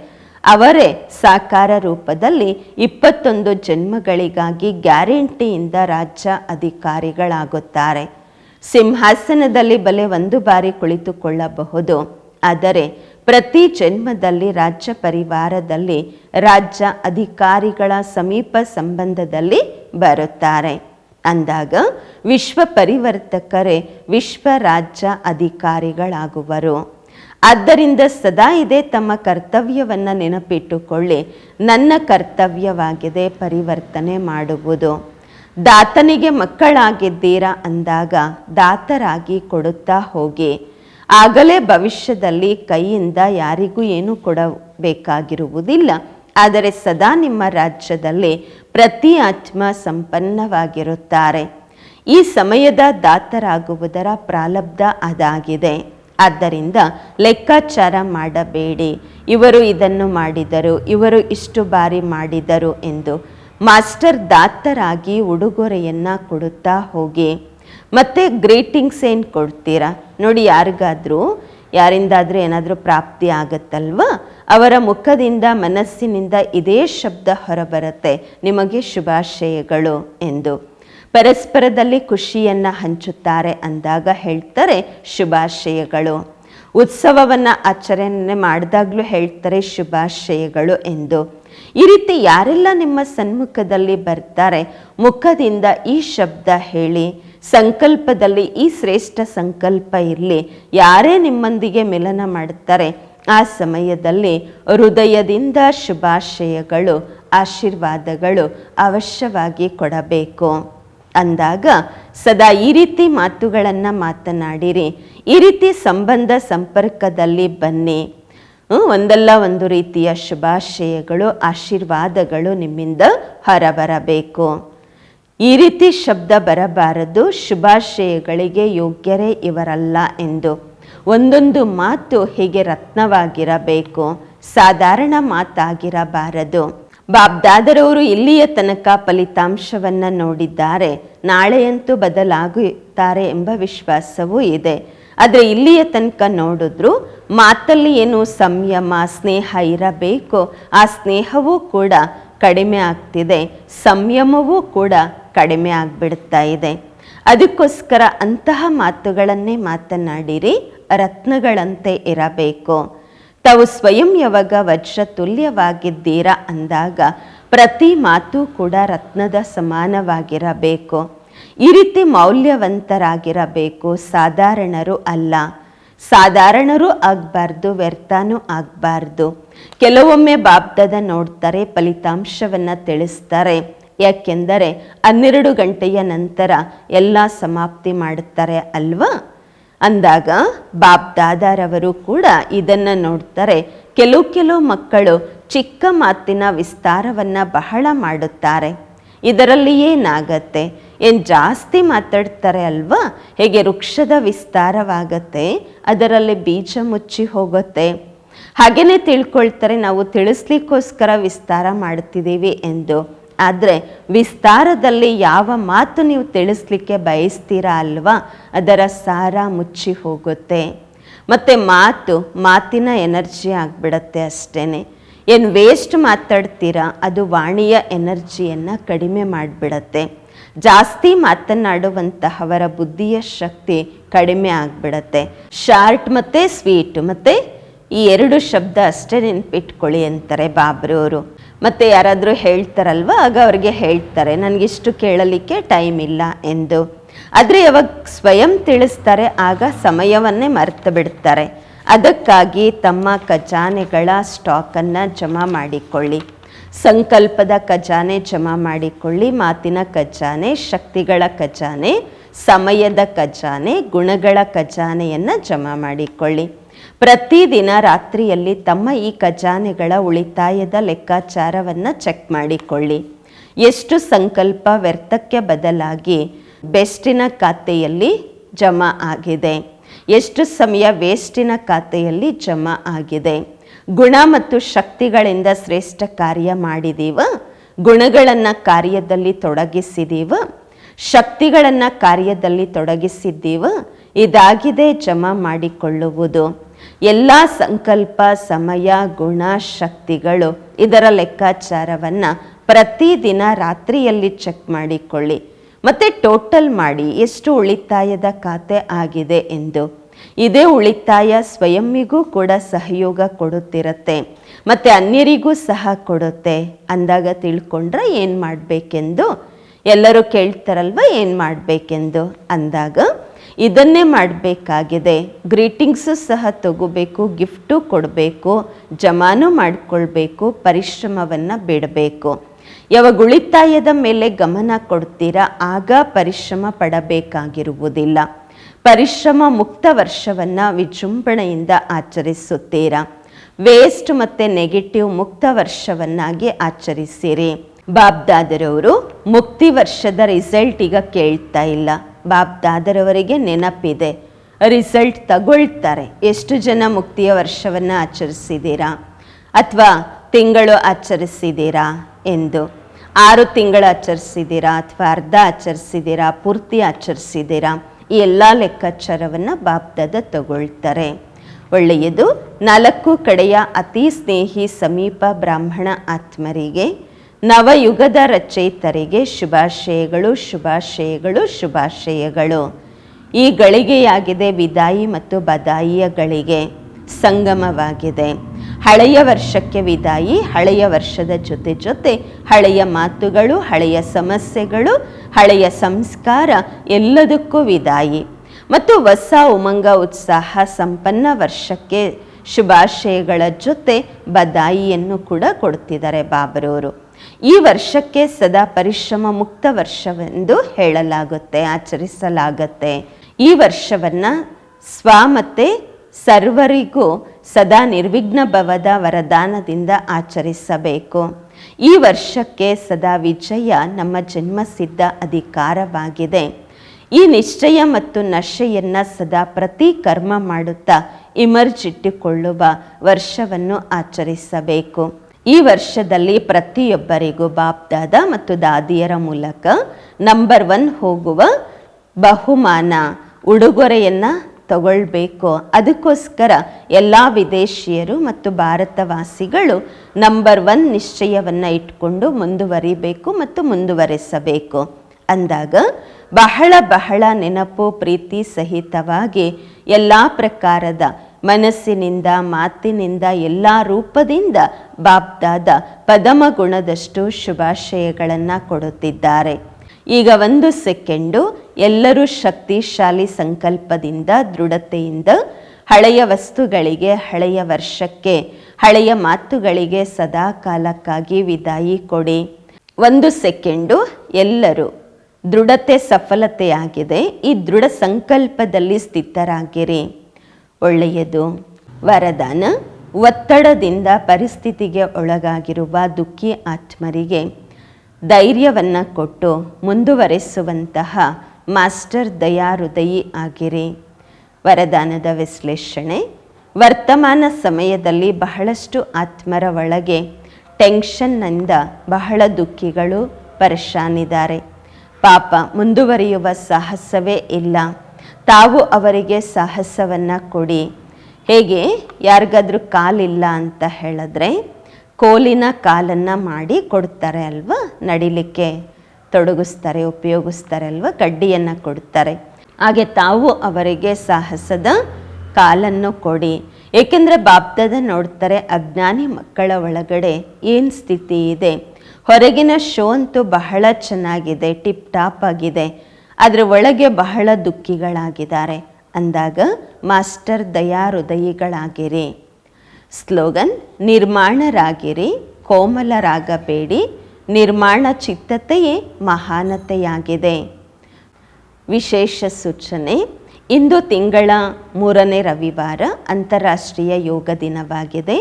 ಅವರೇ ಸಾಕಾರ ರೂಪದಲ್ಲಿ ಇಪ್ಪತ್ತೊಂದು ಜನ್ಮಗಳಿಗಾಗಿ ಗ್ಯಾರಂಟಿಯಿಂದ ರಾಜ್ಯ ಅಧಿಕಾರಿಗಳಾಗುತ್ತಾರೆ. ಸಿಂಹಾಸನದಲ್ಲಿ ಬಲೆ ಒಂದು ಬಾರಿ ಕುಳಿತುಕೊಳ್ಳಬಹುದು. ಆದರೆ ಪ್ರತಿ ಜನ್ಮದಲ್ಲಿ ರಾಜ್ಯ ಪರಿವಾರದಲ್ಲಿ ರಾಜ್ಯ ಅಧಿಕಾರಿಗಳ ಸಮೀಪ ಸಂಬಂಧದಲ್ಲಿ ಬರುತ್ತಾರೆ. ಅಂದಾಗ ವಿಶ್ವ ಪರಿವರ್ತಕರೇ ವಿಶ್ವ ರಾಜ್ಯ ಅಧಿಕಾರಿಗಳಾಗುವರು. ಆದ್ದರಿಂದ ಸದಾ ಇದೇ ತಮ್ಮ ಕರ್ತವ್ಯವನ್ನು ನೆನಪಿಟ್ಟುಕೊಳ್ಳಿ. ನನ್ನ ಕರ್ತವ್ಯವಾಗಿದೆ ಪರಿವರ್ತನೆ ಮಾಡುವುದು. ದಾತನಿಗೆ ಮಕ್ಕಳಾಗಿದ್ದೀರಾ ಅಂದಾಗ ದಾತರಾಗಿ ಕೊಡುತ್ತಾ ಹೋಗಿ. ಆಗಲೇ ಭವಿಷ್ಯದಲ್ಲಿ ಕೈಯಿಂದ ಯಾರಿಗೂ ಏನು ಕೊಡಬೇಕಾಗಿರುವುದಿಲ್ಲ. ಆದರೆ ಸದಾ ನಿಮ್ಮ ರಾಜ್ಯದಲ್ಲಿ ಪ್ರತಿ ಆತ್ಮ ಸಂಪನ್ನವಾಗಿರುತ್ತಾರೆ. ಈ ಸಮಯದ ದಾತರಾಗುವುದರ ಪ್ರಾಲಬ್ಧ ಅದಾಗಿದೆ. ಆದ್ದರಿಂದ ಲೆಕ್ಕಾಚಾರ ಮಾಡಬೇಡಿ. ಇವರು ಇದನ್ನು ಮಾಡಿದರು, ಇವರು ಇಷ್ಟು ಬಾರಿ ಮಾಡಿದರು ಎಂದು ಮಾಸ್ಟರ್ ದಾತರಾಗಿ ಉಡುಗೊರೆಯನ್ನು ಕೊಡುತ್ತಾ ಹೋಗಿ. ಮತ್ತೆ ಗ್ರೀಟಿಂಗ್ಸ್ ಏನು ಕೊಡ್ತೀರಾ? ನೋಡಿ ಯಾರಿಗಾದರೂ ಯಾರಿಂದಾದರೂ ಏನಾದರೂ ಪ್ರಾಪ್ತಿ ಆಗತ್ತಲ್ವ? ಅವರ ಮುಖದಿಂದ ಮನಸ್ಸಿನಿಂದ ಇದೇ ಶಬ್ದ ಹೊರಬರುತ್ತೆ. ನಿಮಗೆ ಶುಭಾಶಯಗಳು ಎಂದು. ಪರಸ್ಪರದಲ್ಲಿ ಖುಷಿಯನ್ನು ಹಂಚುತ್ತಾರೆ ಅಂದಾಗ ಹೇಳ್ತಾರೆ ಶುಭಾಶಯಗಳು. ಉತ್ಸವವನ್ನು ಆಚರಣೆ ಮಾಡಿದಾಗಲೂ ಹೇಳ್ತಾರೆ ಶುಭಾಶಯಗಳು ಎಂದು. ಈ ರೀತಿ ಯಾರೆಲ್ಲ ನಿಮ್ಮ ಸನ್ಮುಖದಲ್ಲಿ ಬರ್ತಾರೆ, ಮುಖದಿಂದ ಈ ಶಬ್ದ ಹೇಳಿ ಸಂಕಲ್ಪದಲ್ಲಿ ಈ ಶ್ರೇಷ್ಠ ಸಂಕಲ್ಪ ಇರಲಿ. ಯಾರೇ ನಿಮ್ಮೊಂದಿಗೆ ಮಿಲನ ಮಾಡುತ್ತಾರೆ, ಆ ಸಮಯದಲ್ಲಿ ಹೃದಯದಿಂದ ಶುಭಾಶಯಗಳು, ಆಶೀರ್ವಾದಗಳು ಅವಶ್ಯವಾಗಿ ಕೊಡಬೇಕು. ಅಂದಾಗ ಸದಾ ಈ ರೀತಿ ಮಾತುಗಳನ್ನು ಮಾತನಾಡಿರಿ. ಈ ರೀತಿ ಸಂಬಂಧ ಸಂಪರ್ಕದಲ್ಲಿ ಬನ್ನಿ. ಒಂದಲ್ಲ ಒಂದು ರೀತಿಯ ಶುಭಾಶಯಗಳು, ಆಶೀರ್ವಾದಗಳು ನಿಮ್ಮಿಂದ ಹೊರಬರಬೇಕು. ಈ ರೀತಿ ಶಬ್ದ ಬರಬಾರದು. ಶುಭಾಶಯಗಳಿಗೆ ಯೋಗ್ಯರೇ ಇವರಲ್ಲ ಎಂದು. ಒಂದೊಂದು ಮಾತು ಹೇಗೆ ರತ್ನವಾಗಿರಬೇಕು. ಸಾಧಾರಣ ಮಾತಾಗಿರಬಾರದು. ಬಾಬ್ದಾದರವರು ಇಲ್ಲಿಯ ತನಕ ಫಲಿತಾಂಶವನ್ನು ನೋಡಿದ್ದಾರೆ. ನಾಳೆಯಂತೂ ಬದಲಾಗುತ್ತಾರೆ ಎಂಬ ವಿಶ್ವಾಸವೂ ಇದೆ. ಆದರೆ ಇಲ್ಲಿಯ ತನಕ ನೋಡಿದ್ರು ಮಾತಲ್ಲಿ ಏನು ಸಂಯಮ, ಸ್ನೇಹ ಇರಬೇಕು. ಆ ಸ್ನೇಹವೂ ಕೂಡ ಕಡಿಮೆ ಆಗ್ತಿದೆ. ಸಂಯಮವೂ ಕೂಡ ಕಡಿಮೆ ಆಗಿಬಿಡ್ತಾ ಇದೆ. ಅದಕ್ಕೋಸ್ಕರ ಅಂತಹ ಮಾತುಗಳನ್ನೇ ಮಾತನಾಡಿರಿ. ರತ್ನಗಳಂತೆ ಇರಬೇಕು. ತಾವು ಸ್ವಯಂ ಯಾವಾಗ ವಜ್ರ ತುಲ್ಯವಾಗಿದ್ದೀರಾ ಅಂದಾಗ ಪ್ರತಿ ಮಾತು ಕೂಡ ರತ್ನದ ಸಮಾನವಾಗಿರಬೇಕು. ಈ ರೀತಿ ಮೌಲ್ಯವಂತರಾಗಿರಬೇಕು. ಸಾಧಾರಣರು ಅಲ್ಲ. ಸಾಧಾರಣರು ಆಗಬಾರ್ದು, ವ್ಯರ್ಥನೂ ಆಗಬಾರ್ದು. ಕೆಲವೊಮ್ಮೆ ಬಾಬ್ದಾದ ನೋಡ್ತಾರೆ, ಫಲಿತಾಂಶವನ್ನು ತಿಳಿಸ್ತಾರೆ. ಯಾಕೆಂದರೆ ಹನ್ನೆರಡು ಗಂಟೆಯ ನಂತರ ಎಲ್ಲ ಸಮಾಪ್ತಿ ಮಾಡುತ್ತಾರೆ ಅಲ್ವಾ? ಅಂದಾಗ ಬಾಬ್ ದಾದಾರವರು ಕೂಡ ಇದನ್ನು ನೋಡ್ತಾರೆ. ಕೆಲವು ಕೆಲವು ಮಕ್ಕಳು ಚಿಕ್ಕ ಮಾತಿನ ವಿಸ್ತಾರವನ್ನು ಬಹಳ ಮಾಡುತ್ತಾರೆ. ಇದರಲ್ಲಿ ಏನಾಗತ್ತೆ ಏನು ಜಾಸ್ತಿ ಮಾತಾಡ್ತಾರೆ ಅಲ್ವಾ? ಹೇಗೆ ವೃಕ್ಷದ ವಿಸ್ತಾರವಾಗತ್ತೆ, ಅದರಲ್ಲಿ ಬೀಜ ಮುಚ್ಚಿ ಹೋಗುತ್ತೆ. ಹಾಗೇನೇ ತಿಳ್ಕೊಳ್ತಾರೆ, ನಾವು ತಿಳಿಸ್ಲಿಕ್ಕೋಸ್ಕರ ವಿಸ್ತಾರ ಮಾಡ್ತಿದ್ದೀವಿ ಎಂದು. ಆದರೆ ವಿಸ್ತಾರದಲ್ಲಿ ಯಾವ ಮಾತು ನೀವು ತಿಳಿಸ್ಲಿಕ್ಕೆ ಬಯಸ್ತೀರಾ ಅಲ್ವಾ? ಅದರ ಸಾರ ಮುಚ್ಚಿ ಹೋಗುತ್ತೆ. ಮತ್ತು ಮಾತು, ಮಾತಿನ ಎನರ್ಜಿ ಆಗಿಬಿಡತ್ತೆ ಅಷ್ಟೇ ಏನು ವೇಸ್ಟ್ ಮಾತಾಡ್ತೀರಾ, ಅದು ವಾಣಿಯ ಎನರ್ಜಿಯನ್ನು ಕಡಿಮೆ ಮಾಡಿಬಿಡತ್ತೆ. ಜಾಸ್ತಿ ಮಾತನಾಡುವಂತಹವರ ಬುದ್ಧಿಯ ಶಕ್ತಿ ಕಡಿಮೆ ಆಗಿಬಿಡತ್ತೆ. ಶಾರ್ಟ್ ಮತ್ತು ಸ್ವೀಟ್ ಮತ್ತು ಈ ಎರಡು ಶಬ್ದ ಅಷ್ಟೇ ನೆನ್ಪಿಟ್ಕೊಳ್ಳಿ ಅಂತಾರೆ ಬಾಬ್ರವರು ಮತ್ತೆ ಯಾರಾದರೂ ಹೇಳ್ತಾರಲ್ವ? ಆಗ ಅವ್ರಿಗೆ ಹೇಳ್ತಾರೆ, ನನಗಿಷ್ಟು ಕೇಳಲಿಕ್ಕೆ ಟೈಮ್ ಇಲ್ಲ ಎಂದು. ಆದರೆ ಯಾವಾಗ ಸ್ವಯಂ ತಿಳಿಸ್ತಾರೆ, ಆಗ ಸಮಯವನ್ನೇ ಮರೆತು ಬಿಡ್ತಾರೆ. ಅದಕ್ಕಾಗಿ ತಮ್ಮ ಖಜಾನೆಗಳ ಸ್ಟಾಕನ್ನು ಜಮಾ ಮಾಡಿಕೊಳ್ಳಿ. ಸಂಕಲ್ಪದ ಖಜಾನೆ ಜಮಾ ಮಾಡಿಕೊಳ್ಳಿ, ಮಾತಿನ ಖಜಾನೆ, ಶಕ್ತಿಗಳ ಖಜಾನೆ, ಸಮಯದ ಖಜಾನೆ, ಗುಣಗಳ ಖಜಾನೆಯನ್ನು ಜಮಾ ಮಾಡಿಕೊಳ್ಳಿ. ಪ್ರತಿದಿನ ರಾತ್ರಿಯಲ್ಲಿ ತಮ್ಮ ಈ ಖಜಾನೆಗಳ ಉಳಿತಾಯದ ಲೆಕ್ಕಾಚಾರವನ್ನು ಚೆಕ್ ಮಾಡಿಕೊಳ್ಳಿ. ಎಷ್ಟು ಸಂಕಲ್ಪ ವ್ಯರ್ಥಕ್ಕೆ ಬದಲಾಗಿ ಬೆಸ್ಟಿನ ಖಾತೆಯಲ್ಲಿ ಜಮಾ ಆಗಿದೆ. ಎಷ್ಟು ಸಮಯ ವೇಸ್ಟಿನ ಖಾತೆಯಲ್ಲಿ ಜಮಾ ಆಗಿದೆ. ಗುಣ ಮತ್ತು ಶಕ್ತಿಗಳಿಂದ ಶ್ರೇಷ್ಠ ಕಾರ್ಯ ಮಾಡಿದೀವ, ಗುಣಗಳನ್ನು ಕಾರ್ಯದಲ್ಲಿ ತೊಡಗಿಸಿದೀವ, ಶಕ್ತಿಗಳನ್ನು ಕಾರ್ಯದಲ್ಲಿ ತೊಡಗಿಸಿದ್ದೀವ ಇದಾಗಿದೆ ಜಮಾ ಮಾಡಿಕೊಳ್ಳುವುದು. ಎಲ್ಲ ಸಂಕಲ್ಪ, ಸಮಯ, ಗುಣ, ಶಕ್ತಿಗಳು ಇದರ ಲೆಕ್ಕಾಚಾರವನ್ನು ಪ್ರತಿದಿನ ರಾತ್ರಿಯಲ್ಲಿ ಚೆಕ್ ಮಾಡಿಕೊಳ್ಳಿ. ಮತ್ತು ಟೋಟಲ್ ಮಾಡಿ ಎಷ್ಟು ಉಳಿತಾಯದ ಖಾತೆ ಆಗಿದೆ ಎಂದು ಇದೇ ಉಳಿತಾಯ ಸ್ವಯಂಗೂ ಕೂಡ ಸಹಯೋಗ ಕೊಡುತ್ತಿರುತ್ತೆ. ಮತ್ತು ಅನ್ಯರಿಗೂ ಸಹ ಕೊಡುತ್ತೆ. ಅಂದಾಗ ತಿಳ್ಕೊಂಡ್ರೆ ಏನು ಮಾಡಬೇಕೆಂದು? ಎಲ್ಲರೂ ಕೇಳ್ತಾರಲ್ವ ಏನು ಮಾಡಬೇಕೆಂದು? ಅಂದಾಗ ಇದನ್ನೇ ಮಾಡಬೇಕಾಗಿದೆ. ಗ್ರೀಟಿಂಗ್ಸು ಸಹ ತಗೋಬೇಕು, ಗಿಫ್ಟು ಕೊಡಬೇಕು, ಜಮಾನು ಮಾಡಿಕೊಳ್ಬೇಕು, ಪರಿಶ್ರಮವನ್ನು ಬಿಡಬೇಕು. ಯಾವಾಗ ಉಳಿತಾಯದ ಮೇಲೆ ಗಮನ ಕೊಡ್ತೀರಾ, ಆಗ ಪರಿಶ್ರಮ ಪಡಬೇಕಾಗಿರುವುದಿಲ್ಲ. ಪರಿಶ್ರಮ ಮುಕ್ತ ವರ್ಷವನ್ನು ವಿಜೃಂಭಣೆಯಿಂದ ಆಚರಿಸುತ್ತೀರಾ? ವೇಸ್ಟ್ ಮತ್ತು ನೆಗೆಟಿವ್ ಮುಕ್ತ ವರ್ಷವನ್ನಾಗಿ ಆಚರಿಸಿರಿ. ಬಾಬ್ದಾದರವರು ಮುಕ್ತಿ ವರ್ಷದ ರಿಸಲ್ಟ್ ಈಗ ಕೇಳ್ತಾ ಇಲ್ಲ. ಬಾಬ್ದಾದರವರಿಗೆ ನೆನಪಿದೆ. ರಿಸಲ್ಟ್ ತಗೊಳ್ತಾರೆ. ಎಷ್ಟು ಜನ ಮುಕ್ತಿಯ ವರ್ಷವನ್ನು ಆಚರಿಸಿದ್ದೀರಾ ಅಥವಾ ತಿಂಗಳು ಆಚರಿಸಿದ್ದೀರಾ ಎಂದು? ಆರು ತಿಂಗಳು ಆಚರಿಸಿದ್ದೀರಾ ಅಥವಾ ಅರ್ಧ ಆಚರಿಸಿದ್ದೀರಾ ಪೂರ್ತಿ ಆಚರಿಸಿದ್ದೀರಾ ಈ ಎಲ್ಲ ಲೆಕ್ಕಾಚಾರವನ್ನು ಬಾಬ್ದಾದ ತಗೊಳ್ತಾರೆ. ಒಳ್ಳೆಯದು, ನಾಲ್ಕು ಕಡೆಯ ಅತಿ ಸ್ನೇಹಿ ಸಮೀಪ ಬ್ರಾಹ್ಮಣ ಆತ್ಮರಿಗೆ, ನವಯುಗದ ರಚಯಿತರಿಗೆ ಶುಭಾಶಯಗಳು ಶುಭಾಶಯಗಳು ಶುಭಾಶಯಗಳು. ಈ ಗಳಿಗೆಯಾಗಿದೆ ವಿದಾಯಿ ಮತ್ತು ಬದಾಯಿಯ ಗಳಿಗೆ, ಸಂಗಮವಾಗಿದೆ. ಹಳೆಯ ವರ್ಷಕ್ಕೆ ವಿದಾಯಿ, ಹಳೆಯ ವರ್ಷದ ಜೊತೆ ಜೊತೆ ಹಳೆಯ ಮಾತುಗಳು, ಹಳೆಯ ಸಮಸ್ಯೆಗಳು, ಹಳೆಯ ಸಂಸ್ಕಾರ ಎಲ್ಲದಕ್ಕೂ ವಿದಾಯಿ. ಮತ್ತು ಹೊಸ ಉಮಂಗ ಉತ್ಸಾಹ ಸಂಪನ್ನ ವರ್ಷಕ್ಕೆ ಶುಭಾಶಯಗಳ ಜೊತೆ ಬದಾಯಿಯನ್ನು ಕೂಡ ಕೊಡ್ತಿದ್ದಾರೆ ಬಾಬರವರು ಈ ವರ್ಷಕ್ಕೆ ಸದಾ ಪರಿಶ್ರಮ ಮುಕ್ತ ವರ್ಷವೆಂದು ಹೇಳಲಾಗುತ್ತೆ, ಆಚರಿಸಲಾಗತ್ತೆ. ಈ ವರ್ಷವನ್ನು ಸ್ವ ಮತ್ತು ಸರ್ವರಿಗೂ ಸದಾ ನಿರ್ವಿಘ್ನ ಭವದ ವರದಾನದಿಂದ ಆಚರಿಸಬೇಕು. ಈ ವರ್ಷಕ್ಕೆ ಸದಾ ವಿಜಯ ನಮ್ಮ ಜನ್ಮಸಿದ್ಧ ಅಧಿಕಾರವಾಗಿದೆ. ಈ ನಿಶ್ಚಯ ಮತ್ತು ನಶೆಯನ್ನು ಸದಾ ಪ್ರತಿ ಕರ್ಮ ಮಾಡುತ್ತಾ ಇಮರ್ಜಿಟ್ಟುಕೊಳ್ಳುವ ವರ್ಷವನ್ನು ಆಚರಿಸಬೇಕು. ಈ ವರ್ಷದಲ್ಲಿ ಪ್ರತಿಯೊಬ್ಬರಿಗೂ ಬಾಪ್ದಾದ ಮತ್ತು ದಾದಿಯರ ಮೂಲಕ ನಂಬರ್ ಒನ್ ಹೋಗುವ ಬಹುಮಾನ, ಉಡುಗೊರೆಯನ್ನು ತಗೊಳ್ಬೇಕು. ಅದಕ್ಕೋಸ್ಕರ ಎಲ್ಲ ವಿದೇಶಿಯರು ಮತ್ತು ಭಾರತವಾಸಿಗಳು ನಂಬರ್ ಒನ್ ನಿಶ್ಚಯವನ್ನು ಇಟ್ಕೊಂಡು ಮುಂದುವರಿಬೇಕು ಮತ್ತು ಮುಂದುವರೆಸಬೇಕು. ಅಂದಾಗ ಬಹಳ ಬಹಳ ನೆನಪು, ಪ್ರೀತಿ ಸಹಿತವಾಗಿ ಎಲ್ಲ ಪ್ರಕಾರದ ಮನಸ್ಸಿನಿಂದ, ಮಾತಿನಿಂದ, ಎಲ್ಲ ರೂಪದಿಂದ ಬಾಬ್ದಾದ ಪದಮ ಗುಣದಷ್ಟು ಶುಭಾಶಯಗಳನ್ನು ಕೊಡುತ್ತಿದ್ದಾರೆ. ಈಗ ಒಂದು ಸೆಕೆಂಡು ಎಲ್ಲರೂ ಶಕ್ತಿಶಾಲಿ ಸಂಕಲ್ಪದಿಂದ, ದೃಢತೆಯಿಂದ ಹಳೆಯ ವಸ್ತುಗಳಿಗೆ, ಹಳೆಯ ವರ್ಷಕ್ಕೆ, ಹಳೆಯ ಮಾತುಗಳಿಗೆ ಸದಾ ಕಾಲಕ್ಕಾಗಿ ವಿದಾಯಿ ಕೊಡಿ. ಒಂದು ಸೆಕೆಂಡು, ಎಲ್ಲರೂ ದೃಢತೆ ಸಫಲತೆಯಾಗಿದೆ, ಈ ದೃಢ ಸಂಕಲ್ಪದಲ್ಲಿ ಸ್ಥಿತರಾಗಿರಿ. ಒಳ್ಳೆಯದು. ವರದಾನ, ಒತ್ತಡದಿಂದ ಪರಿಸ್ಥಿತಿಗೆ ಒಳಗಾಗಿರುವ ದುಃಖಿ ಆತ್ಮರಿಗೆ ಧೈರ್ಯವನ್ನು ಕೊಟ್ಟು ಮುಂದುವರೆಸುವಂತಹ ಮಾಸ್ಟರ್ ದಯಾಹೃದಯಿ ಆಗಿರಿ. ವರದಾನದ ವಿಶ್ಲೇಷಣೆ, ವರ್ತಮಾನ ಸಮಯದಲ್ಲಿ ಬಹಳಷ್ಟು ಆತ್ಮರ ಒಳಗೆ ಟೆನ್ಷನ್ನಿಂದ ಬಹಳ ದುಃಖಿಗಳು ಪರೇಶಾನಿದ್ದಾರೆ. ಪಾಪ ಮುಂದುವರಿಯುವ ಸಾಹಸವೇ ಇಲ್ಲ. ತಾವು ಅವರಿಗೆ ಸಾಹಸವನ್ನು ಕೊಡಿ. ಹೇಗೆ? ಯಾರಿಗಾದ್ರೂ ಕಾಲಿಲ್ಲ ಅಂತ ಹೇಳಿದ್ರೆ ಕೋಲಿನ ಕಾಲನ್ನು ಮಾಡಿ ಕೊಡ್ತಾರೆ ಅಲ್ವಾ ನಡಿಲಿಕ್ಕೆ? ತೊಡಗಿಸ್ತಾರೆ, ಉಪಯೋಗಿಸ್ತಾರೆ ಅಲ್ವಾ? ಕಡ್ಡಿಯನ್ನು ಕೊಡ್ತಾರೆ. ಹಾಗೆ ತಾವು ಅವರಿಗೆ ಸಾಹಸದ ಕಾಲನ್ನು ಕೊಡಿ. ಏಕೆಂದರೆ ಬಾಬ್ದಾದ ನೋಡ್ತಾರೆ, ಅಜ್ಞಾನಿ ಮಕ್ಕಳ ಒಳಗಡೆ ಏನು ಸ್ಥಿತಿ ಇದೆ? ಹೊರಗಿನ ಶೋ ಅಂತೂ ಬಹಳ ಚೆನ್ನಾಗಿದೆ ಟಿಪ್ ಟಾಪ್ ಆಗಿದೆ. ಅದರ ಒಳಗೆ ಬಹಳ ದುಃಖಿಗಳಾಗಿದ್ದಾರೆ. ಅಂದಾಗ ಮಾಸ್ಟರ್ ದಯಾ ಹೃದಯಿಗಳಾಗಿರಿ ಸ್ಲೋಗನ್, ನಿರ್ಮಾಣರಾಗಿರಿ, ಕೋಮಲರಾಗಬೇಡಿ. ನಿರ್ಮಾಣ ಚಿತ್ತತೆಯೇ ಮಹಾನತೆಯಾಗಿದೆ. ವಿಶೇಷ ಸೂಚನೆ, ಇಂದು ತಿಂಗಳ ಮೂರನೇ ರವಿವಾರ ಅಂತಾರಾಷ್ಟ್ರೀಯ ಯೋಗ ದಿನವಾಗಿದೆ.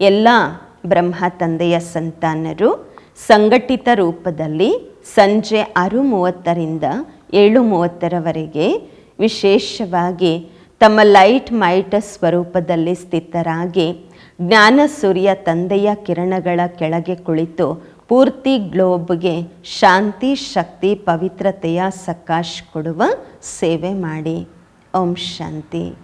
ಎಲ್ಲ ಬ್ರಹ್ಮ ತಂದೆಯ ಸಂತಾನರು ಸಂಘಟಿತ ರೂಪದಲ್ಲಿ ಸಂಜೆ ಆರು ಮೂವತ್ತರಿಂದ ಏಳು ಮೂವತ್ತರವರೆಗೆ ವಿಶೇಷವಾಗಿ ತಮ್ಮ ಲೈಟ್ ಮೈಟ್ ಸ್ವರೂಪದಲ್ಲಿ ಸ್ಥಿತರಾಗಿ ಜ್ಞಾನ ಸೂರ್ಯ ತಂದೆಯ ಕಿರಣಗಳ ಕೆಳಗೆ ಕುಳಿತು ಪೂರ್ತಿ ಗ್ಲೋಬ್ಗೆ ಶಾಂತಿ ಶಕ್ತಿ ಪವಿತ್ರತೆಯ ಸಕಾಶ್ ಕೊಡುವ ಸೇವೆ ಮಾಡಿ. ಓಂ ಶಾಂತಿ.